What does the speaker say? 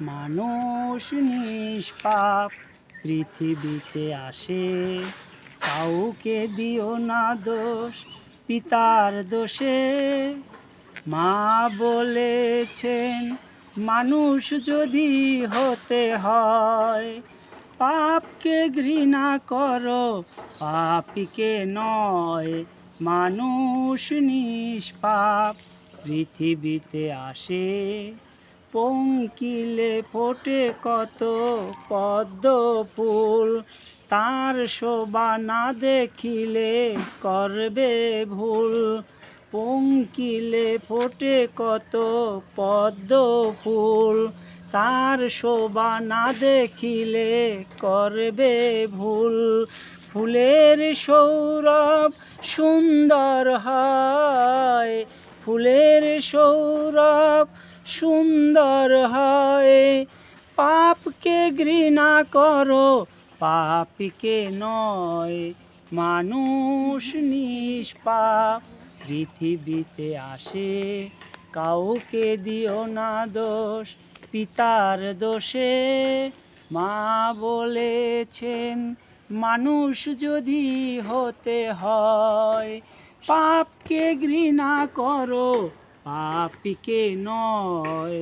মানুষ নিষ্পাপ, পৃথিবীতে আসে। কাউকে দিও না দোষ, পিতার দোষে। মা বলেছেন, মানুষ যদি হতে হয়, পাপকে ঘৃণা করো, পাপিকে নয়। মানুষ নিষ্পাপ, পৃথিবীতে আসে। পঙ্কিলে ফোটে কত পদ্ম ফুল। তার শোভা না দেখিলে করবে ভুল। পঙ্কিলে ফোটে কত পদ্ম ফুল। তার শোভা না দেখিলে করবে ভুল। ফুলের সৌরভ সুন্দর হয়। ফুলের সৌরভ সুন্দর হয়। পাপকে ঘৃণা করো, পাপিকে নয়। মানুষ নিষ্পাপ, পৃথিবীতে আসে, কাউকে দিও না দোষ, পিতার দোষে। মা বলেছেন, মানুষ যদি হতে হয়, পাপকে ঘৃণা করো পাপিকে নয়